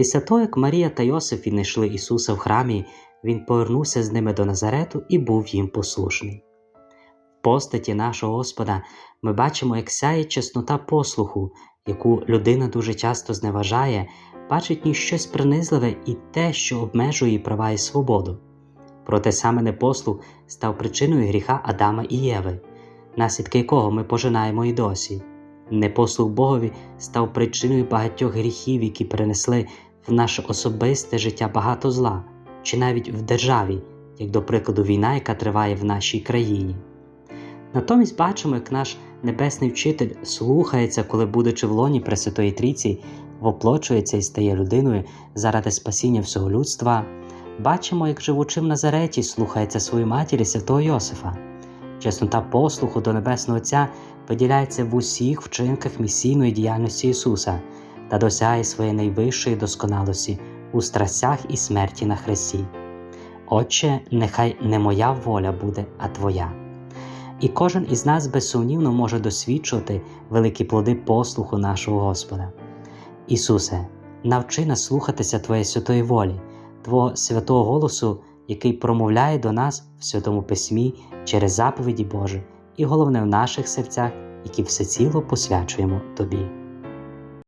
Після того, як Марія та Йосиф віднайшли Ісуса в храмі, Він повернувся з ними до Назарету і був їм послушний. В постаті нашого Господа ми бачимо, як сяє чеснота послуху, яку людина дуже часто зневажає, бачить в ній щось принизливе і те, що обмежує права і свободу. Проте саме непослух став причиною гріха Адама і Єви, наслідки якого ми пожинаємо і досі. Непослух Богові став причиною багатьох гріхів, які перенесли в наше особисте життя багато зла, чи навіть в державі, як до прикладу війна, яка триває в нашій країні. Натомість бачимо, як наш небесний вчитель слухається, коли, будучи в лоні Пресвятої Трійці, воплочується і стає людиною заради спасіння всього людства. Бачимо, як живучи в Назареті, слухається своєї матері святого Йосифа. Чеснота послуху до Небесного Отця виділяється в усіх вчинках місійної діяльності Ісуса та досягає своєї найвищої досконалості у страстях і смерті на Христі. Отче, нехай не моя воля буде, а Твоя. І кожен із нас безсумнівно може досвідчувати великі плоди послуху нашого Господа. Ісусе, навчи нас слухатися Твоєї святої волі, Твого святого голосу, який промовляє до нас в Святому Письмі через заповіді Божі, і головне в наших серцях, які всеціло посвячуємо Тобі.